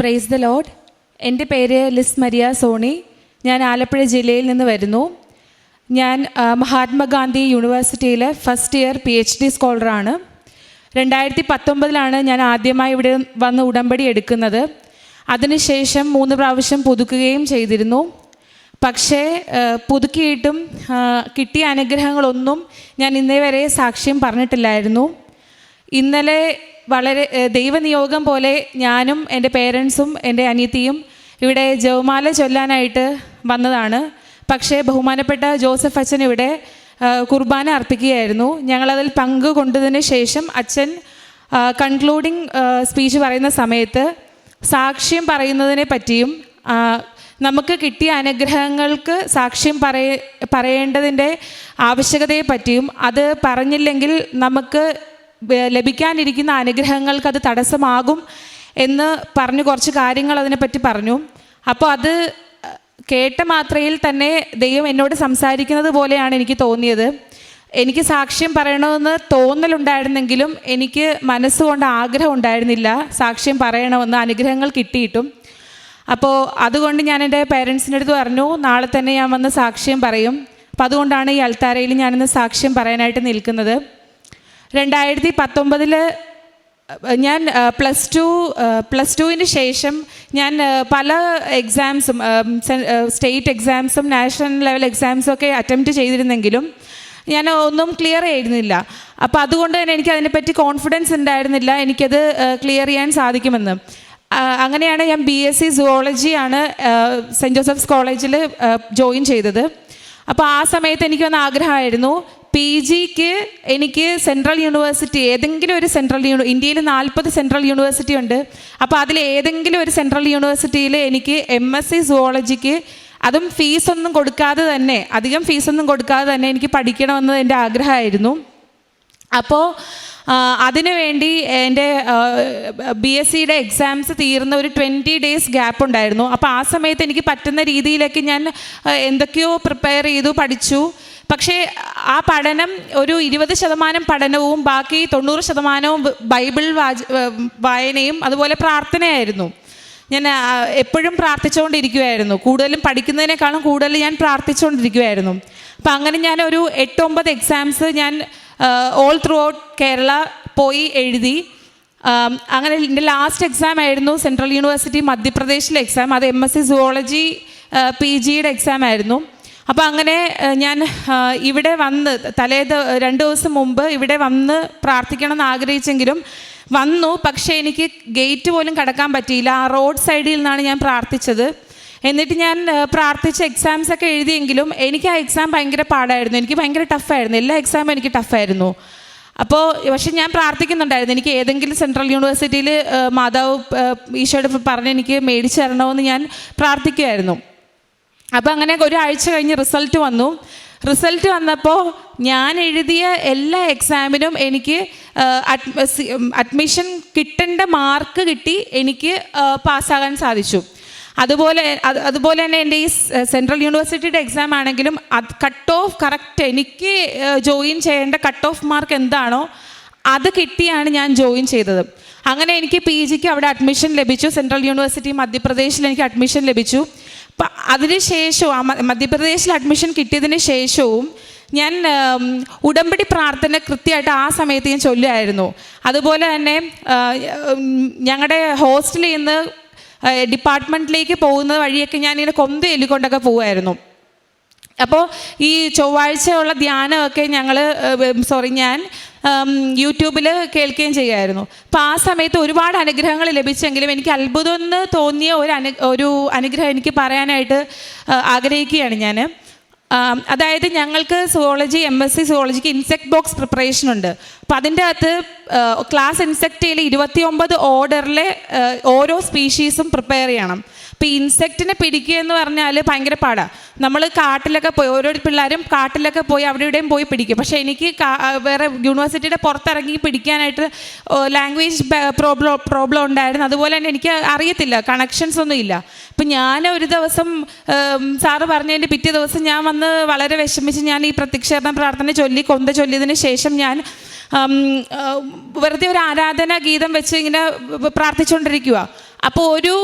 Praise the load എന്റെ പേര് Liz Maria Sony. ഞാൻ ആലപ്പുഴ ജില്ലയിൽ നിന്ന് വരുന്നു. ഞാൻ മഹാത്മാഗാന്ധി യൂണിവേഴ്സിറ്റിയിലെ first year P H D സ്കോളറാണ് രണ്ടായിരത്തി പത്തൊമ്പതിലാണ് ഞാൻ ആദ്യമായി ഇവിടെ വന്ന് ഉടമ്പടി എടുക്കുന്നത്. അതിനുശേഷം മൂന്ന് പ്രാവശ്യം പുതുക്കുകയും ചെയ്തിരുന്നു. പക്ഷേ പുതുക്കിയിട്ടും കിട്ടിയ അനുഗ്രഹങ്ങളൊന്നും ഞാൻ ഇന്നേ വരെ സാക്ഷ്യം പറഞ്ഞിട്ടില്ലായിരുന്നു. ഇന്നലെ വളരെ ദൈവനിയോഗം പോലെ ഞാനും എന്റെ പേരൻസും എന്റെ അനിയത്തിയും ഇവിടെ ജവമാല ചൊല്ലാനായിട്ട് വന്നതാണ്. പക്ഷേ ബഹുമാനപ്പെട്ട ജോസഫ് അച്ഛൻ ഇവിടെ കുർബാന അർപ്പിക്കുകയായിരുന്നു. ഞങ്ങളതിൽ പങ്ക് കൊണ്ടതിന് ശേഷം അച്ഛൻ കൺക്ലൂഡിങ് സ്പീച്ച് പറയുന്ന സമയത്ത് സാക്ഷ്യം പറയുന്നതിനെ പറ്റിയും നമുക്ക് കിട്ടിയ അനുഗ്രഹങ്ങൾക്ക് സാക്ഷ്യം പറയ പറയേണ്ടതിന്റെ ആവശ്യകതയെ പറ്റിയും അത് പറഞ്ഞില്ലെങ്കിൽ നമുക്ക് ലഭിക്കാനിരിക്കുന്ന അനുഗ്രഹങ്ങൾക്ക് അത് തടസ്സമാകും എന്ന് പറഞ്ഞു കുറച്ച് കാര്യങ്ങൾ അതിനെപ്പറ്റി പറഞ്ഞു. അപ്പോൾ അത് കേട്ട മാത്രയിൽ തന്നെ ദൈവം എന്നോട് സംസാരിക്കുന്നത് പോലെയാണ് എനിക്ക് തോന്നിയത്. എനിക്ക് സാക്ഷ്യം പറയണമെന്ന് തോന്നലുണ്ടായിരുന്നെങ്കിലും എനിക്ക് മനസ്സുകൊണ്ട് ആഗ്രഹം ഉണ്ടായിരുന്നില്ല. സാക്ഷ്യം പറയണമെന്ന് അനുഗ്രഹങ്ങൾ കിട്ടിയിട്ടും. അപ്പോൾ അതുകൊണ്ട് ഞാൻ എന്റെ പേരൻസിന്റെ അടുത്ത് പറഞ്ഞു നാളെ തന്നെ ഞാൻ വന്ന് സാക്ഷ്യം പറയും. അപ്പം അതുകൊണ്ടാണ് ഈ അൽത്താരയിൽ ഞാനിന്ന് സാക്ഷ്യം പറയാനായിട്ട് നിൽക്കുന്നത്. രണ്ടായിരത്തി പത്തൊമ്പതിൽ ഞാൻ പ്ലസ് ടു പ്ലസ് ടുവിന് ശേഷം ഞാൻ പല എക്സാംസും സ്റ്റേറ്റ് എക്സാംസും നാഷണൽ ലെവൽ എക്സാംസും ഒക്കെ അറ്റംപ്റ്റ് ചെയ്തിരുന്നെങ്കിലും ഞാൻ ഒന്നും ക്ലിയർ ചെയ്യുന്നില്ല അപ്പോൾ അതുകൊണ്ട് തന്നെ എനിക്ക് അതിനെപ്പറ്റി കോൺഫിഡൻസ് ഉണ്ടായിരുന്നില്ല. എനിക്കത് ക്ലിയർ ചെയ്യാൻ സാധിക്കുമെന്ന്. അങ്ങനെയാണ് ഞാൻ ബി എസ് സി സുവോളജിയാണ് സെന്റ് ജോസഫ്സ് കോളേജിൽ ജോയിൻ ചെയ്തത്. അപ്പോൾ ആ സമയത്ത് എനിക്ക് വന്ന ആഗ്രഹമായിരുന്നു പി ജിക്ക് എനിക്ക് സെൻട്രൽ യൂണിവേഴ്സിറ്റി ഏതെങ്കിലും ഒരു സെൻട്രൽ യൂണി ഇന്ത്യയിൽ നാൽപ്പത് സെൻട്രൽ യൂണിവേഴ്സിറ്റി ഉണ്ട്. അപ്പോൾ അതിൽ ഏതെങ്കിലും ഒരു സെൻട്രൽ യൂണിവേഴ്സിറ്റിയിൽ എനിക്ക് എം എസ് സി സുവോളജിക്ക് അതും ഫീസൊന്നും കൊടുക്കാതെ തന്നെ അധികം ഫീസൊന്നും കൊടുക്കാതെ തന്നെ എനിക്ക് പഠിക്കണമെന്ന് എന്റെ ആഗ്രഹമായിരുന്നു. അപ്പോൾ അതിനു വേണ്ടി എന്റെ ബി എസ് സിയുടെ എക്സാംസ് തീർന്ന ഒരു ട്വന്റി ഡേയ്സ് ഗ്യാപ്പ് ഉണ്ടായിരുന്നു. അപ്പോൾ ആ സമയത്ത് എനിക്ക് പറ്റുന്ന രീതിയിലൊക്കെ ഞാൻ എന്തൊക്കെയോ പ്രിപ്പയർ ചെയ്തു പഠിച്ചു. പക്ഷേ ആ പഠനം ഒരു ഇരുപത് ശതമാനം പഠനവും ബാക്കി തൊണ്ണൂറ് ശതമാനവും ബൈബിൾ വാച വായനയും അതുപോലെ പ്രാർത്ഥനയായിരുന്നു. ഞാൻ എപ്പോഴും പ്രാർത്ഥിച്ചുകൊണ്ടിരിക്കുമായിരുന്നു കൂടുതലും പഠിക്കുന്നതിനേക്കാളും കൂടുതൽ ഞാൻ പ്രാർത്ഥിച്ചുകൊണ്ടിരിക്കുമായിരുന്നു അപ്പം അങ്ങനെ ഞാൻ ഒരു എട്ടൊമ്പത് എക്സാംസ് ഞാൻ ഓൾ ത്രൂ ഔട്ട് കേരള പോയി എഴുതി. അങ്ങനെ എന്റെ ലാസ്റ്റ് എക്സാം ആയിരുന്നു സെൻട്രൽ യൂണിവേഴ്സിറ്റി മധ്യപ്രദേശിലെ എക്സാം അത് M S C zoology P ജിയുടെ എക്സാം ആയിരുന്നു. അപ്പോൾ അങ്ങനെ ഞാൻ ഇവിടെ വന്ന് തലേ രണ്ട് ദിവസം മുമ്പ് ഇവിടെ വന്ന് പ്രാർത്ഥിക്കണം എന്ന് ആഗ്രഹിച്ചെങ്കിലും വന്നു. പക്ഷേ എനിക്ക് ഗേറ്റ് പോലും കടക്കാൻ പറ്റിയില്ല. ആ റോഡ് സൈഡിൽ നിന്നാണ് ഞാൻ പ്രാർത്ഥിച്ചത്. എന്നിട്ട് ഞാൻ പ്രാർത്ഥിച്ച് എക്സാംസ് ഒക്കെ എഴുതിയെങ്കിലും എനിക്ക് ആ എക്സാം ഭയങ്കര പാടായിരുന്നു. എനിക്ക് ഭയങ്കര ടഫായിരുന്നു എല്ലാ എക്സാമും എനിക്ക് ടഫായിരുന്നു അപ്പോൾ പക്ഷെ ഞാൻ പ്രാർത്ഥിക്കുന്നുണ്ടായിരുന്നു. എനിക്ക് ഏതെങ്കിലും സെൻട്രൽ യൂണിവേഴ്സിറ്റിയിൽ മാതാവ് ഈശോയോട് പറഞ്ഞ് എനിക്ക് മേടിച്ചു തരണമെന്ന് ഞാൻ പ്രാർത്ഥിക്കുമായിരുന്നു അപ്പോൾ അങ്ങനെ ഒരാഴ്ച കഴിഞ്ഞ് റിസൾട്ട് വന്നു. റിസൾട്ട് വന്നപ്പോൾ ഞാൻ എഴുതിയ എല്ലാ എക്സാമിനും എനിക്ക് അഡ്മിഷൻ കിട്ടേണ്ട മാർക്ക് കിട്ടി എനിക്ക് പാസ്സാകാൻ സാധിച്ചു. അതുപോലെ അതുപോലെ തന്നെ എന്റെ ഈ സെൻട്രൽ യൂണിവേഴ്സിറ്റിയുടെ എക്സാം ആണെങ്കിലും അത് കട്ട് ഓഫ് കറക്റ്റ് എനിക്ക് ജോയിൻ ചെയ്യേണ്ട കട്ട് ഓഫ് മാർക്ക് എന്താണോ അത് കിട്ടിയാണ് ഞാൻ ജോയിൻ ചെയ്തത്. അങ്ങനെ എനിക്ക് പി ജിക്ക് അവിടെ അഡ്മിഷൻ ലഭിച്ചു. സെൻട്രൽ യൂണിവേഴ്സിറ്റി മധ്യപ്രദേശിൽ എനിക്ക് അഡ്മിഷൻ ലഭിച്ചു. അപ്പം അതിനുശേഷവും ആ മധ്യപ്രദേശിൽ അഡ്മിഷൻ കിട്ടിയതിന് ശേഷവും ഞാൻ ഉടമ്പടി പ്രാർത്ഥന കൃത്യമായിട്ട് ആ സമയത്ത് ഞാൻ ചൊല്ലുമായിരുന്നു. അതുപോലെ തന്നെ ഞങ്ങളുടെ ഹോസ്റ്റലിൽ നിന്ന് ഡിപ്പാർട്ട്മെന്റിലേക്ക് പോകുന്ന വഴിയൊക്കെ ഞാൻ ഇങ്ങനെ കൊന്ത എല്ലിക്കൊണ്ടൊക്കെ പോകുമായിരുന്നു അപ്പോൾ ഈ ചൊവ്വാഴ്ചയുള്ള ധ്യാനമൊക്കെ ഞങ്ങൾ സോറി ഞാൻ യൂട്യൂബിൽ കേൾക്കുകയും ചെയ്യുമായിരുന്നു അപ്പോൾ ആ സമയത്ത് ഒരുപാട് അനുഗ്രഹങ്ങൾ ലഭിച്ചെങ്കിലും എനിക്ക് അത്ഭുതം എന്ന് തോന്നിയ ഒരു അനു ഒരു അനുഗ്രഹം എനിക്ക് പറയാനായിട്ട് ആഗ്രഹിക്കുകയാണ് ഞാൻ അതായത് ഞങ്ങൾക്ക് സുവോളജി എം എസ് സി സുവോളജിക്ക് ഇൻസെക്ട് ബോക്സ് പ്രിപ്പറേഷൻ ഉണ്ട് അപ്പം അതിന്റെ അകത്ത് ക്ലാസ് ഇൻസെക്റ്റിൽ ഇരുപത്തി ഒമ്പത് ഓർഡറിലെ ഓരോ സ്പീഷീസും പ്രിപ്പയർ ചെയ്യണം. അപ്പോൾ ഇൻസെക്റ്റിനെ പിടിക്കുക എന്ന് പറഞ്ഞാൽ ഭയങ്കര പാടാണ് നമ്മൾ കാട്ടിലൊക്കെ പോയി ഓരോ പിള്ളേരും കാട്ടിലൊക്കെ പോയി അവിടെ ഇവിടെയും പോയി പിടിക്കും. പക്ഷേ എനിക്ക് വേറെ യൂണിവേഴ്സിറ്റിയുടെ പുറത്തിറങ്ങി പിടിക്കാനായിട്ട് ലാംഗ്വേജ് പ്രോബ്ലം പ്രോബ്ലം ഉണ്ടായിരുന്നു. അതുപോലെ തന്നെ എനിക്ക് അറിയത്തില്ല കണക്ഷൻസ് ഒന്നും ഇല്ല. അപ്പം ഞാൻ ഒരു ദിവസം സാറ് പറഞ്ഞതിന്റെ പിറ്റേ ദിവസം ഞാൻ വന്ന് വളരെ വിഷമിച്ച് ഞാൻ ഈ പ്രത്യക്ഷീകരണ പ്രാർത്ഥന ചൊല്ലി കൊന്ത ചൊല്ലിയതിന് ശേഷം ഞാൻ വെറുതെ ഒരു ആരാധന ഗീതം വെച്ച് ഇങ്ങനെ പ്രാർത്ഥിച്ചുകൊണ്ടിരിക്കുക അപ്പോൾ ഒരു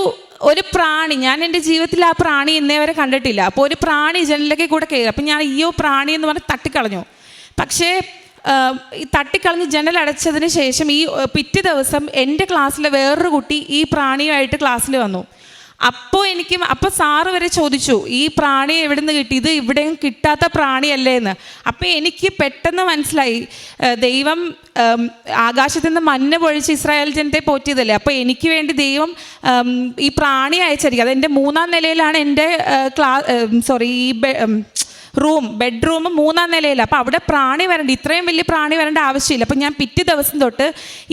ഒരു പ്രാണി ഞാൻ എന്റെ ജീവിതത്തിൽ ആ പ്രാണി ഇന്നേ വരെ കണ്ടിട്ടില്ല. അപ്പോൾ ഒരു പ്രാണി ജനലിലേക്ക് കൂടെ കയറി. അപ്പം ഞാൻ അയ്യോ പ്രാണി എന്ന് പറഞ്ഞ് തട്ടിക്കളഞ്ഞു. പക്ഷേ ഈ തട്ടിക്കളഞ്ഞ് ജനൽ അടച്ചതിന് ശേഷം ഈ പിറ്റേ ദിവസം എന്റെ ക്ലാസ്സിലെ വേറൊരു കുട്ടി ഈ പ്രാണിയുമായിട്ട് ക്ലാസ്സിൽ വന്നു. അപ്പോൾ എനിക്ക് അപ്പോൾ സാറ് വരെ ചോദിച്ചു ഈ പ്രാണി എവിടെ നിന്ന് കിട്ടി? ഇത് ഇവിടെയും കിട്ടാത്ത പ്രാണിയല്ലേ എന്ന് അപ്പോൾ എനിക്ക് പെട്ടെന്ന് മനസ്സിലായി ദൈവം ആകാശത്തു നിന്ന് മഞ്ഞ പൊഴിച്ച് ഇസ്രായേൽ ജനത്തെ പോറ്റിയതല്ലേ? അപ്പോൾ എനിക്ക് വേണ്ടി ദൈവം ഈ പ്രാണി അയച്ചായിരിക്കും എന്റെ മൂന്നാം നിലയിലാണ് എന്റെ ക്ലാ സോറി ഈ റൂം ബെഡ്റൂം മൂന്നാം നിലയിൽ അപ്പോൾ അവിടെ പ്രാണി വരണ്ട ഇത്രയും വലിയ പ്രാണി വരേണ്ട ആവശ്യമില്ല. അപ്പം ഞാൻ പിറ്റേ ദിവസം തൊട്ട്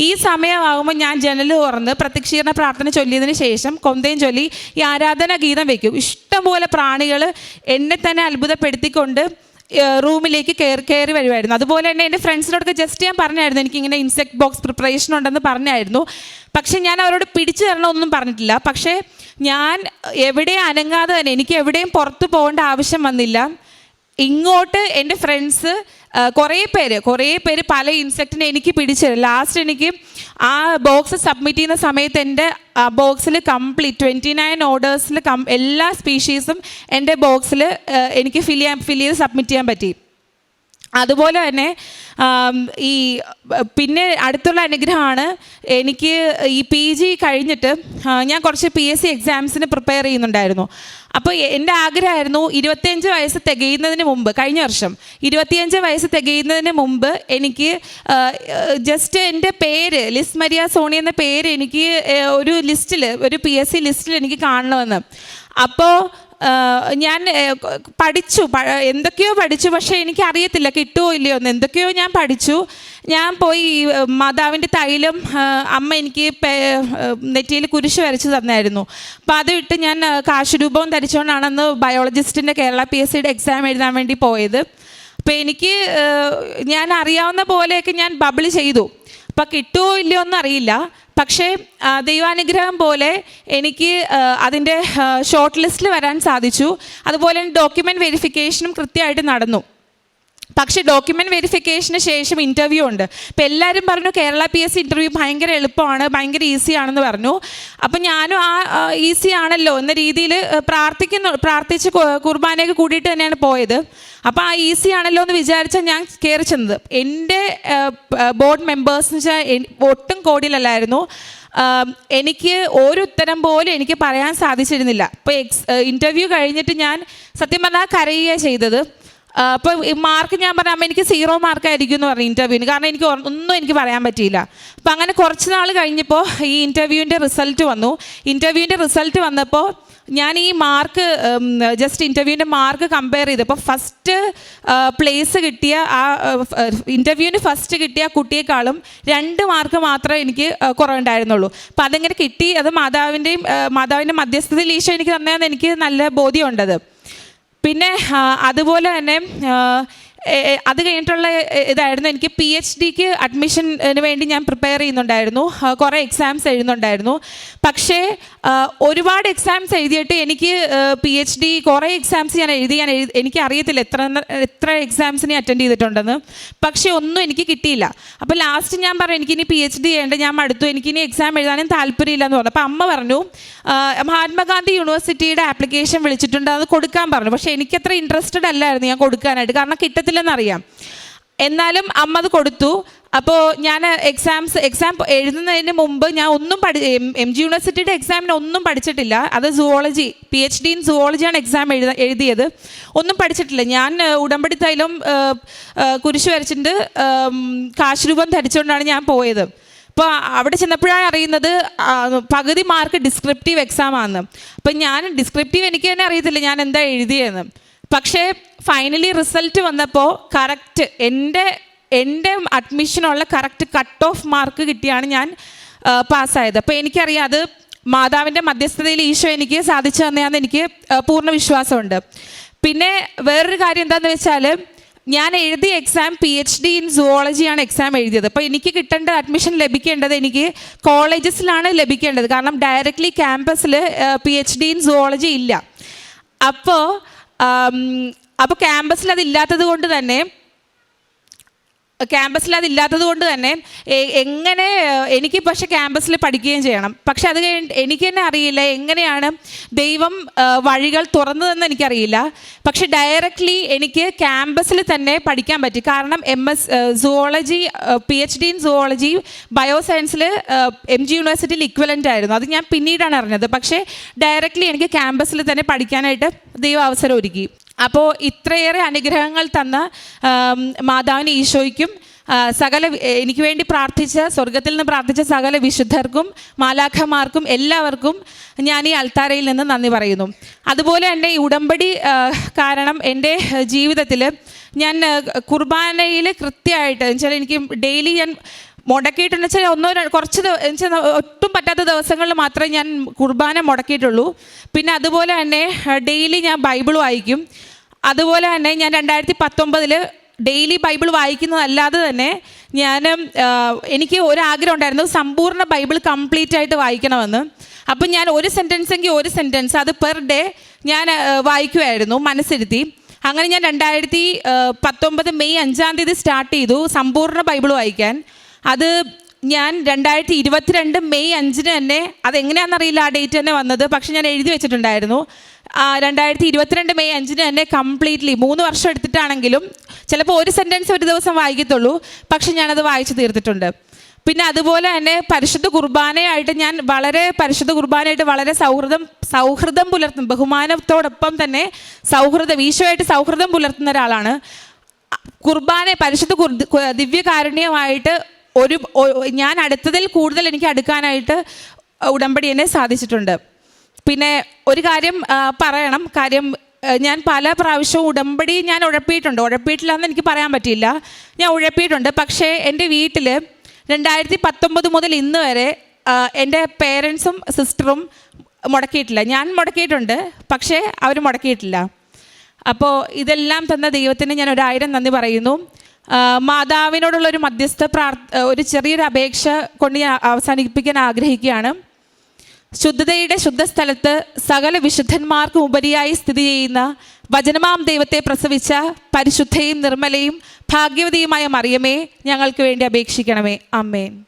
ഈ സമയമാകുമ്പോൾ ഞാൻ ജനൽ തുറന്ന് പ്രത്യക്ഷീകരണ പ്രാർത്ഥന ചൊല്ലിയതിന് ശേഷം കൊന്തയും ചൊല്ലി ഈ ആരാധന ഗീതം വയ്ക്കും ഇഷ്ടംപോലെ പ്രാണികൾ എന്നെ തന്നെ അത്ഭുതപ്പെടുത്തിക്കൊണ്ട് റൂമിലേക്ക് കയറി കയറി വരുമായിരുന്നു അതുപോലെ തന്നെ എന്റെ ഫ്രണ്ട്സിനോടൊക്കെ ജസ്റ്റ് ഞാൻ പറഞ്ഞായിരുന്നു എനിക്കിങ്ങനെ ഇൻസെക്ട് ബോക്സ് പ്രിപ്പറേഷൻ ഉണ്ടെന്ന് പറഞ്ഞായിരുന്നു. പക്ഷേ ഞാൻ അവരോട് പിടിച്ചു തരണമെന്നൊന്നും പറഞ്ഞിട്ടില്ല. പക്ഷേ ഞാൻ എവിടെയും അനങ്ങാതെ തന്നെ എനിക്ക് എവിടെയും പുറത്ത് പോകേണ്ട ആവശ്യം വന്നില്ല. ഇങ്ങോട്ട് എന്റെ ഫ്രണ്ട്സ് കുറേ പേര് കുറേ പേര് പല ഇൻസെക്റ്റിനെ എനിക്ക് പിടിച്ചു തരും ലാസ്റ്റ് എനിക്ക് ആ ബോക്സ് സബ്മിറ്റ് ചെയ്യുന്ന സമയത്ത് എന്റെ ബോക്സിൽ കംപ്ലീറ്റ് ട്വന്റി നയൻ ഓർഡേഴ്സിൽ കം എല്ലാ സ്പീഷീസും എന്റെ ബോക്സിൽ എനിക്ക് ഫിൽ ചെയ്യാൻ ഫിൽ ചെയ്ത് സബ്മിറ്റ് ചെയ്യാൻ പറ്റി. അതുപോലെ തന്നെ ഈ പിന്നെ അടുത്തുള്ള അനുഗ്രഹമാണ് എനിക്ക് ഈ പി ജി കഴിഞ്ഞിട്ട് ഞാൻ കുറച്ച് പി എസ് സി എക്സാംസിന് പ്രിപ്പയർ ചെയ്യുന്നുണ്ടായിരുന്നു. അപ്പോൾ എന്റെ ആഗ്രഹമായിരുന്നു ഇരുപത്തിയഞ്ച് വയസ്സ് തികയുന്നതിന് മുമ്പ് കഴിഞ്ഞ വർഷം ഇരുപത്തിയഞ്ച് വയസ്സ് തികയുന്നതിന് മുമ്പ് എനിക്ക് ജസ്റ്റ് എന്റെ പേര് ലിസ് മരിയ സോണി എന്ന പേര് എനിക്ക് ഒരു ലിസ്റ്റിൽ ഒരു പി എസ് സി ലിസ്റ്റിൽ എനിക്ക് കാണണമെന്ന്. അപ്പോൾ ഞാൻ പഠിച്ചു. എന്തൊക്കെയോ പഠിച്ചു. പക്ഷേ എനിക്ക് അറിയത്തില്ല കിട്ടുമോ ഇല്ലയോ എന്ന്. എന്തൊക്കെയോ ഞാൻ പഠിച്ചു. ഞാൻ പോയി മാതാവിന്റെ തൈലം അമ്മ എനിക്ക് നെറ്റിയിൽ കുരിശ് വരച്ച് തന്നായിരുന്നു. അപ്പോൾ അത് ഇട്ട് ഞാൻ കാശുരൂപവും ധരിച്ചുകൊണ്ടാണെന്ന് ബയോളജിസ്റ്റിന്റെ കേരള പി എസ് സിയുടെ എക്സാം എഴുതാൻ വേണ്ടി പോയത്. അപ്പോൾ എനിക്ക് ഞാൻ അറിയാവുന്ന പോലെയൊക്കെ ഞാൻ ബബിൾ ചെയ്തു. അപ്പം കിട്ടുമോ ഇല്ലയോ എന്ന് അറിയില്ല. പക്ഷേ ദൈവാനുഗ്രഹം പോലെ എനിക്ക് അതിന്റെ ഷോർട്ട് ലിസ്റ്റിൽ വരാൻ സാധിച്ചു. അതുപോലെ തന്നെ ഡോക്യുമെന്റ് വെരിഫിക്കേഷനും കൃത്യമായിട്ട് നടന്നു. പക്ഷേ ഡോക്യുമെന്റ് വെരിഫിക്കേഷന് ശേഷം ഇന്റർവ്യൂ ഉണ്ട്. അപ്പോൾ എല്ലാവരും പറഞ്ഞു Kerala P S C interview ഭയങ്കര എളുപ്പമാണ് ഭയങ്കര ഈസി ആണെന്ന് പറഞ്ഞു. അപ്പം ഞാനും ആ ഈസി ആണല്ലോ എന്ന രീതിയിൽ പ്രാർത്ഥിക്കുന്നു പ്രാർത്ഥിച്ച് കുർബാനയൊക്കെ കൂടിയിട്ട് തന്നെയാണ് പോയത്. അപ്പോൾ ആ ഈസി ആണല്ലോ എന്ന് വിചാരിച്ചാൽ ഞാൻ കയറി ചെന്നത്. എന്റെ ബോർഡ് മെമ്പേഴ്സ് എന്ന് വെച്ചാൽ ഒട്ടും കോടിയിലല്ലായിരുന്നു. എനിക്ക് ഒരു ഉത്തരം പോലും എനിക്ക് പറയാൻ സാധിച്ചിരുന്നില്ല. ഇപ്പോൾ എക്സ് ഇന്റർവ്യൂ കഴിഞ്ഞിട്ട് ഞാൻ സത്യം പറഞ്ഞാൽ കരയുകയാണ് ചെയ്തത്. അപ്പോൾ മാർക്ക് ഞാൻ പറഞ്ഞാൽ അമ്മ എനിക്ക് സീറോ മാർക്ക് ആയിരിക്കും എന്ന് പറഞ്ഞു ഇന്റർവ്യൂവിന് കാരണം എനിക്ക് ഒന്നും എനിക്ക് പറയാൻ പറ്റിയില്ല. അപ്പോൾ അങ്ങനെ കുറച്ച് നാൾ കഴിഞ്ഞപ്പോൾ ഈ ഇന്റർവ്യൂവിന്റെ റിസൾട്ട് വന്നു. ഇന്റർവ്യൂവിന്റെ റിസൾട്ട് വന്നപ്പോൾ ഞാൻ ഈ മാർക്ക് ജസ്റ്റ് ഇന്റർവ്യൂവിന്റെ മാർക്ക് കമ്പയർ ചെയ്തപ്പോൾ ഫസ്റ്റ് പ്ലേസ് കിട്ടിയ ആ ഇന്റർവ്യൂവിന് ഫസ്റ്റ് കിട്ടിയ കുട്ടിയെക്കാളും രണ്ട് മാർക്ക് മാത്രമേ എനിക്ക് കുറവുണ്ടായിരുന്നുള്ളൂ. അപ്പോൾ അതിങ്ങനെ കിട്ടി. അത് മാതാവിന്റെയും മാതാവിന്റെ മധ്യസ്ഥതയിൽ ഈശോ എനിക്ക് തന്നെയെന്ന് എനിക്ക് നല്ല ബോധ്യമുണ്ടത്. പിന്നെ അതുപോലെ തന്നെ അത് കഴിഞ്ഞിട്ടുള്ള ഇതായിരുന്നു എനിക്ക് പി എച്ച് ഡിക്ക് അഡ്മിഷന് വേണ്ടി ഞാൻ പ്രിപ്പയർ ചെയ്യുന്നുണ്ടായിരുന്നു. കുറേ എക്സാംസ് എഴുതുന്നുണ്ടായിരുന്നു. പക്ഷേ ഒരുപാട് എക്സാംസ് എഴുതിയിട്ട് എനിക്ക് പി എച്ച് ഡി കുറേ എക്സാംസ് ഞാൻ എഴുതി ഞാൻ എഴുതി എനിക്ക് അറിയത്തില്ല എത്ര എത്ര എക്സാംസിനെ അറ്റൻഡ് ചെയ്തിട്ടുണ്ടെന്ന്. പക്ഷേ ഒന്നും എനിക്ക് കിട്ടിയില്ല. അപ്പോൾ ലാസ്റ്റ് ഞാൻ പറഞ്ഞു എനിക്കിനി പി എച്ച് ഡി ചെയ്യേണ്ട ഞാൻ മടുത്തു. എനിക്കിനി എക്സാം എഴുതാനും താല്പര്യമില്ല എന്ന് പറഞ്ഞു. അപ്പോൾ അമ്മ പറഞ്ഞു മഹാത്മാഗാന്ധി യൂണിവേഴ്സിറ്റിയുടെ ആപ്ലിക്കേഷൻ വിളിച്ചിട്ടുണ്ട് അത് കൊടുക്കാൻ പറഞ്ഞു. പക്ഷേ എനിക്കത്ര ഇൻട്രസ്റ്റഡ് അല്ലായിരുന്നു ഞാൻ കൊടുക്കാനായിട്ട്. കാരണം കിട്ടത്തില്ലെന്നറിയാം. എന്നാലും അമ്മ അത് കൊടുത്തു. അപ്പോൾ ഞാൻ എക്സാംസ് എക്സാം എഴുതുന്നതിന് മുമ്പ് ഞാൻ ഒന്നും പഠി എം- ജി യൂണിവേഴ്സിറ്റിയുടെ എക്സാമിന് ഒന്നും പഠിച്ചിട്ടില്ല. അത് zoology P H D in സുവോളജിയാണ് exam എഴുത എഴുതിയത്. ഒന്നും പഠിച്ചിട്ടില്ല. ഞാൻ ഉടമ്പടി തൈലം കുരിശ് വരച്ചിട്ട് കാശുരൂപം ധരിച്ചുകൊണ്ടാണ് ഞാൻ പോയത്. അപ്പോൾ അവിടെ ചെന്നപ്പോഴാണ് അറിയുന്നത് പകുതി മാർക്ക് ഡിസ്ക്രിപ്റ്റീവ് എക്സാം ആണെന്ന് അപ്പം ഞാൻ ഡിസ്ക്രിപ്റ്റീവ് എനിക്ക് തന്നെ അറിയത്തില്ല ഞാൻ എന്താ എഴുതിയെന്ന് പക്ഷേ ഫൈനലി റിസൾട്ട് വന്നപ്പോൾ കറക്റ്റ് എന്റെ എന്റെ അഡ്മിഷനുള്ള കറക്റ്റ് കട്ട് ഓഫ് മാർക്ക് കിട്ടിയാണ് ഞാൻ പാസ്സായത്. അപ്പോൾ എനിക്കറിയാം അത് മാതാവിന്റെ മധ്യസ്ഥതയിൽ ഈശോ എനിക്ക് സാധിച്ചു തന്നെയാണെന്ന് എനിക്ക് പൂർണ വിശ്വാസമുണ്ട്. പിന്നെ വേറൊരു കാര്യം എന്താണെന്ന് വെച്ചാൽ ഞാൻ എഴുതിയ exam P H D in സുവോളജിയാണ് exam എഴുതിയത്. അപ്പോൾ എനിക്ക് കിട്ടേണ്ട അഡ്മിഷൻ ലഭിക്കേണ്ടത് എനിക്ക് കോളേജസിലാണ് ലഭിക്കേണ്ടത്. കാരണം ഡയറക്റ്റ്ലി ക്യാമ്പസിൽ P H D in zoology ഇല്ല. അപ്പോൾ അപ്പോൾ ക്യാമ്പസിൽ അതില്ലാത്തത് കൊണ്ട് തന്നെ ക്യാമ്പസിൽ അതില്ലാത്തത് കൊണ്ട് തന്നെ എങ്ങനെ എനിക്ക് പക്ഷെ ക്യാമ്പസിൽ പഠിക്കുകയും ചെയ്യണം. പക്ഷെ അത് കഴിഞ്ഞ് എനിക്ക് തന്നെ അറിയില്ല എങ്ങനെയാണ് ദൈവം വഴികൾ തുറന്നതെന്ന് എനിക്കറിയില്ല. പക്ഷെ ഡയറക്റ്റ്ലി എനിക്ക് ക്യാമ്പസിൽ തന്നെ പഠിക്കാൻ പറ്റി. കാരണം M S zoology P H D in zoology ബയോസയൻസിൽ M G യൂണിവേഴ്സിറ്റിയിൽ ഇക്വലന്റ് ആയിരുന്നു. അത് ഞാൻ പിന്നീടാണ് അറിഞ്ഞത്. പക്ഷേ ഡയറക്റ്റ്ലി എനിക്ക് ക്യാമ്പസിൽ തന്നെ പഠിക്കാനായിട്ട് ദൈവം അവസരം ഒരുക്കി. അപ്പോൾ ഇത്രയേറെ അനുഗ്രഹങ്ങൾ തന്ന മാതാവിന് ഈശോയ്ക്കും സകല എനിക്ക് വേണ്ടി പ്രാർത്ഥിച്ച സ്വർഗത്തിൽ നിന്ന് പ്രാർത്ഥിച്ച സകല വിശുദ്ധർക്കും മാലാഖമാർക്കും എല്ലാവർക്കും ഞാൻ ഈ അൾത്താരയിൽ നിന്ന് നന്ദി പറയുന്നു. അതുപോലെ തന്നെ ഈ ഉടമ്പടി കാരണം എന്റെ ജീവിതത്തിൽ ഞാൻ കുർബാനയിൽ കൃത്യമായിട്ട് വെച്ചാൽ എനിക്ക് ഡെയിലി ഞാൻ മുടക്കിയിട്ടുണ്ടെന്ന് വെച്ചാൽ ഒന്നോ കുറച്ച് വെച്ചാൽ ഒട്ടും പറ്റാത്ത ദിവസങ്ങളിൽ മാത്രമേ ഞാൻ കുർബാന മുടക്കിയിട്ടുള്ളൂ. പിന്നെ അതുപോലെ തന്നെ ഡെയിലി ഞാൻ ബൈബിൾ വായിക്കും. അതുപോലെ തന്നെ ഞാൻ രണ്ടായിരത്തി പത്തൊമ്പതിൽ ഡെയിലി ബൈബിൾ വായിക്കുന്നതല്ലാതെ തന്നെ ഞാൻ എനിക്ക് ഒരാഗ്രഹം ഉണ്ടായിരുന്നു സമ്പൂർണ ബൈബിൾ കംപ്ലീറ്റ് ആയിട്ട് വായിക്കണമെന്ന്. അപ്പം ഞാൻ ഒരു സെന്റൻസ് എങ്കിൽ ഒരു സെന്റൻസ് അത് പെർ ഡേ ഞാൻ വായിക്കുമായിരുന്നു മനസ്സിരുത്തി. അങ്ങനെ ഞാൻ രണ്ടായിരത്തി പത്തൊമ്പത് മെയ് അഞ്ചാം തീയതി സ്റ്റാർട്ട് ചെയ്തു സമ്പൂർണ ബൈബിൾ വായിക്കാൻ. അത് ഞാൻ രണ്ടായിരത്തി ഇരുപത്തിരണ്ട് മെയ് അഞ്ചിന് തന്നെ അതെങ്ങനെയാണെന്നറിയില്ല ആ ഡേറ്റ് തന്നെ വന്നത്. പക്ഷെ ഞാൻ എഴുതി വെച്ചിട്ടുണ്ടായിരുന്നു. രണ്ടായിരത്തി ഇരുപത്തിരണ്ട് മെയ് അഞ്ചിന് തന്നെ കംപ്ലീറ്റ്ലി മൂന്ന് വർഷം എടുത്തിട്ടാണെങ്കിലും ചിലപ്പോൾ ഒരു സെന്റൻസ് ഒരു ദിവസം വായിക്കത്തുള്ളൂ. പക്ഷെ ഞാനത് വായിച്ചു തീർത്തിട്ടുണ്ട്. പിന്നെ അതുപോലെ തന്നെ പരിശുദ്ധ കുർബാനയായിട്ട് ഞാൻ വളരെ പരിശുദ്ധ കുർബാനയായിട്ട് വളരെ സൗഹൃദം സൗഹൃദം പുലർത്തും. ബഹുമാനത്തോടൊപ്പം തന്നെ സൗഹൃദം ഈശോയായിട്ട് സൗഹൃദം പുലർത്തുന്ന ഒരാളാണ്. കുർബാന പരിശുദ്ധ ദിവ്യകാരുണ്യമായിട്ട് ഒരു ഞാൻ അടുത്തതിൽ കൂടുതൽ എനിക്ക് അടുക്കാനായിട്ട് ഉടമ്പടി എന്നെ സാധിച്ചിട്ടുണ്ട്. പിന്നെ ഒരു കാര്യം പറയണം. കാര്യം ഞാൻ പല പ്രാവശ്യവും ഉടമ്പടി ഞാൻ ഉഴപ്പിയിട്ടുണ്ട്. ഉഴപ്പിയിട്ടില്ലെന്ന് എനിക്ക് പറയാൻ പറ്റിയില്ല. ഞാൻ ഉഴപ്പിയിട്ടുണ്ട്. പക്ഷേ എന്റെ വീട്ടിൽ രണ്ടായിരത്തി പത്തൊമ്പത് മുതൽ ഇന്ന് വരെ എന്റെ പേരൻസും സിസ്റ്ററും മുടക്കിയിട്ടില്ല. ഞാൻ മുടക്കിയിട്ടുണ്ട് പക്ഷേ അവർ മുടക്കിയിട്ടില്ല. അപ്പോൾ ഇതെല്ലാം തന്ന ദൈവത്തിന് ഞാൻ ഒരായിരം നന്ദി പറയുന്നു. ആ, മാതാവിനോടുള്ളൊരു മധ്യസ്ഥ പ്രാർത്ഥ ഒരു ചെറിയൊരു അപേക്ഷ കൊണ്ട് ഞാൻ അവസാനിപ്പിക്കാൻ ആഗ്രഹിക്കുകയാണ്. ശുദ്ധതയുടെ ശുദ്ധസ്ഥലത്ത് സകല വിശുദ്ധന്മാർക്കും ഉപരിയായി സ്ഥിതി ചെയ്യുന്ന വചനമാം ദൈവത്തെ പ്രസവിച്ച പരിശുദ്ധയും നിർമ്മലയും ഭാഗ്യവതിയുമായ മറിയമേ ഞങ്ങൾക്ക് വേണ്ടി അപേക്ഷിക്കണമേ. അമ്മേൻ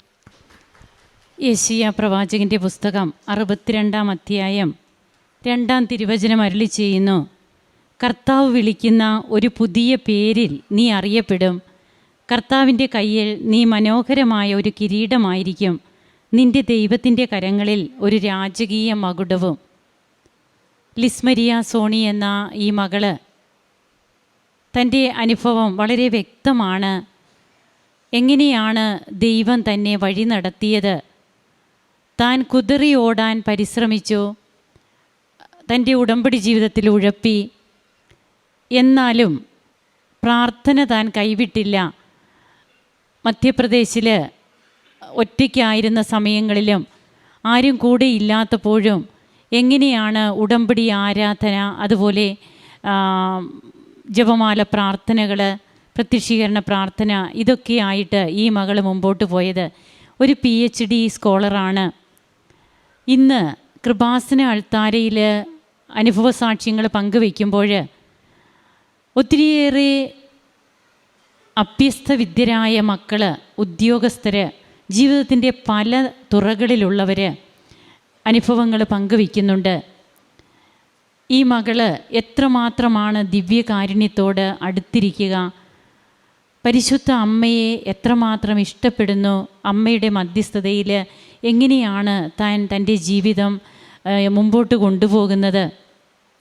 യേശിയ പ്രവാചകന്റെ പുസ്തകം അറുപത്തിരണ്ടാം അധ്യായം രണ്ടാം തിരുവചനം അരുളി ചെയ്യുന്നു. കർത്താവ് വിളിക്കുന്ന ഒരു പുതിയ പേരിൽ നീ അറിയപ്പെടും. കർത്താവിന്റെ കയ്യിൽ നീ മനോഹരമായ ഒരു കിരീടമായിരിക്കും. നിന്റെ ദൈവത്തിന്റെ കരങ്ങളിൽ ഒരു രാജകീയ മകുടവും. ലിസ്മരിയ സോണി എന്ന ഈ മകൾ തന്റെ അനുഭവം വളരെ വ്യക്തമാണ്. എങ്ങനെയാണ് ദൈവം തന്നെ വഴി നടത്തിയത്? താൻ കുതിറി ഓടാൻ പരിശ്രമിച്ചു. തന്റെ ഉടമ്പടി ജീവിതത്തിൽ ഉഴപ്പി. എന്നാലും പ്രാർത്ഥന താൻ കൈവിട്ടില്ല. മധ്യപ്രദേശിൽ ഒറ്റയ്ക്കായിരുന്ന സമയങ്ങളിലും ആരും കൂടെ ഇല്ലാത്തപ്പോഴും എങ്ങനെയാണ് ഉടമ്പടി ആരാധന അതുപോലെ ജപമാല പ്രാർത്ഥനകൾ പ്രത്യക്ഷീകരണ പ്രാർത്ഥന ഇതൊക്കെ ആയിട്ട് ഈ മകൾ മുമ്പോട്ട് പോയത്. ഒരു പി എച്ച് ഡി സ്കോളറാണ് ഇന്ന് കൃപാസന അൾത്താരയിൽ അനുഭവ സാക്ഷ്യങ്ങൾ പങ്കുവയ്ക്കുമ്പോൾ ഒത്തിരിയേറെ അഭ്യസ്ത വിദ്യരായ മക്കൾ ഉദ്യോഗസ്ഥർ ജീവിതത്തിന്റെ പല തുറകളിലുള്ളവർ അനുഭവങ്ങൾ പങ്കുവയ്ക്കുന്നുണ്ട്. ഈ മകൾ എത്രമാത്രമാണ് ദിവ്യകാരുണ്യത്തോട് അടുത്തിരിക്കുക? പരിശുദ്ധ അമ്മയെ എത്രമാത്രം ഇഷ്ടപ്പെടുന്നു? അമ്മയുടെ മധ്യസ്ഥതയിൽ എങ്ങനെയാണ് താൻ തന്റെ ജീവിതം മുമ്പോട്ട് കൊണ്ടുപോകുന്നത്?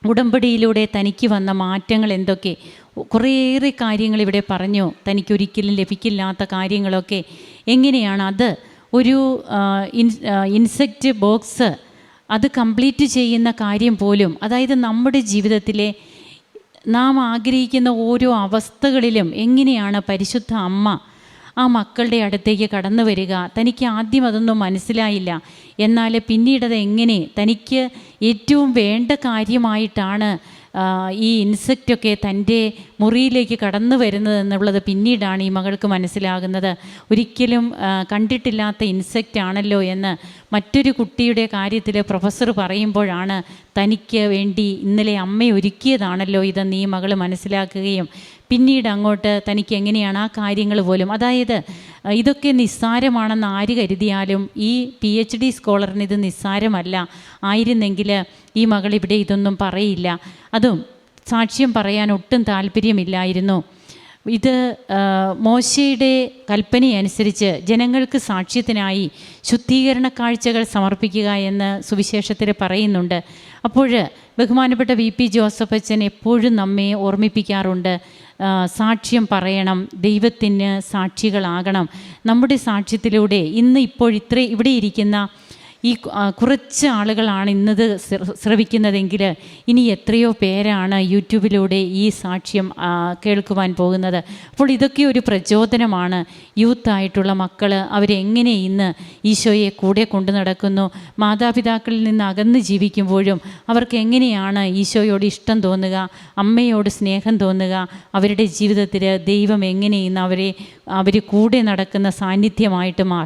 ഉടമ്പടിയിലൂടെ തനിക്ക് വന്ന മാറ്റങ്ങൾ എന്തൊക്കെ? കുറേയേറെ കാര്യങ്ങൾ ഇവിടെ പറഞ്ഞു. തനിക്കൊരിക്കലും ലഭിക്കില്ലാത്ത കാര്യങ്ങളൊക്കെ. എങ്ങനെയാണ് അത്? ഒരു ഇൻസെക്റ്റ് ബോക്സ് അത് കംപ്ലീറ്റ് ചെയ്യുന്ന കാര്യം പോലും അതായത് നമ്മുടെ ജീവിതത്തിലെ നാം ആഗ്രഹിക്കുന്ന ഓരോ അവസ്ഥകളിലും എങ്ങനെയാണ് പരിശുദ്ധ അമ്മ ആ മക്കളുടെ അടുത്തേക്ക് കടന്നു വരിക. തനിക്ക് ആദ്യം അതൊന്നും മനസ്സിലായില്ല. എന്നാൽ പിന്നീടത് എങ്ങനെ? തനിക്ക് ഏറ്റവും വേണ്ട കാര്യമായിട്ടാണ് ഈ ഇൻസെക്റ്റൊക്കെ തന്റെ മുറിയിലേക്ക് കടന്നു വരുന്നത് എന്നുള്ളത് പിന്നീടാണ് ഈ മകൾക്ക് മനസ്സിലാകുന്നത്. ഒരിക്കലും കണ്ടിട്ടില്ലാത്ത ഇൻസെക്റ്റ് ആണല്ലോ എന്ന് മറ്റൊരു കുട്ടിയുടെ കാര്യത്തിൽ പ്രൊഫസർ പറയുമ്പോഴാണ് തനിക്ക് വേണ്ടി ഇന്നലെ അമ്മ ഒരുക്കിയതാണല്ലോ ഇതെന്ന് ഈ മകൾ മനസ്സിലാക്കുകയും പിന്നീട് അങ്ങോട്ട് തനിക്ക് എങ്ങനെയാണ് ആ കാര്യങ്ങൾ പോലും. അതായത് ഇതൊക്കെ നിസ്സാരമാണെന്ന് ആര് കരുതിയാലും ഈ പി എച്ച് ഡി സ്കോളറിന് ഇത് നിസ്സാരമല്ല. ആയിരുന്നെങ്കിൽ ഈ മകൾ ഇവിടെ ഇതൊന്നും പറയില്ല. അതും സാക്ഷ്യം പറയാൻ ഒട്ടും താല്പര്യമില്ലായിരുന്നു. ഇത് മോശയുടെ കൽപ്പനയനുസരിച്ച് ജനങ്ങൾക്ക് സാക്ഷ്യത്തിനായി ശുദ്ധീകരണ കാഴ്ചകൾ സമർപ്പിക്കുക എന്ന് സുവിശേഷത്തിൽ പറയുന്നുണ്ട്. അപ്പോൾ ബഹുമാനപ്പെട്ട വി പി ജോസഫ് അച്ഛൻ എപ്പോഴും നമ്മെ ഓർമ്മിപ്പിക്കാറുണ്ട്. സാക്ഷ്യം പറയണം ദൈവത്തിന് സാക്ഷികളാകണം. നമ്മുടെ സാക്ഷ്യത്തിലൂടെ ഇന്ന് ഇപ്പോൾ ഇത്ര ഇവിടെ ഇരിക്കുന്ന ഈ കുറച്ച് ആളുകളാണ് ഇന്നത് ശ്രവിക്കുന്നതെങ്കിൽ ഇനി എത്രയോ പേരാണ് യൂട്യൂബിലൂടെ ഈ സാക്ഷ്യം കേൾക്കുവാൻ പോകുന്നത്. അപ്പോൾ ഇതൊക്കെ ഒരു പ്രചോദനമാണ്. യൂത്തായിട്ടുള്ള മക്കൾ അവരെങ്ങനെ ഇന്ന് ഈശോയെ കൂടെ കൊണ്ടു നടക്കുന്നു? മാതാപിതാക്കളിൽ നിന്ന് അകന്ന് ജീവിക്കുമ്പോഴും അവർക്ക് എങ്ങനെയാണ് ഈശോയോട് ഇഷ്ടം തോന്നുക? അമ്മയോട് സ്നേഹം തോന്നുക? അവരുടെ ജീവിതത്തിൽ ദൈവം എങ്ങനെ ഇന്ന് അവരെ അവർ കൂടെ നടക്കുന്ന സാന്നിധ്യമായിട്ട് മാ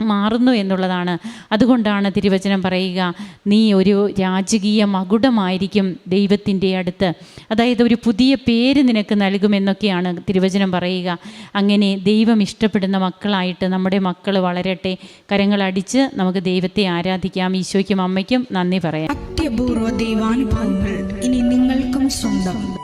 മാറുന്നു എന്നുള്ളതാണ്. അതുകൊണ്ടാണ് തിരുവചനം പറയുക നീ ഒരു രാജകീയ മകുടമായിരിക്കും ദൈവത്തിന്റെ അടുത്ത്. അതായത് ഒരു പുതിയ പേര് നിനക്ക് നൽകുമെന്നൊക്കെയാണ് തിരുവചനം പറയുക. അങ്ങനെ ദൈവം ഇഷ്ടപ്പെടുന്ന മക്കളായിട്ട് നമ്മുടെ മക്കൾ വളരട്ടെ. കരങ്ങളടിച്ച് നമുക്ക് ദൈവത്തെ ആരാധിക്കാം. ഈശോയ്ക്കും അമ്മയ്ക്കും നന്ദി പറയാം. അത്യപൂർവ ദൈവാനുഭവങ്ങൾ ഇനി നിങ്ങൾക്കും സ്വന്തം.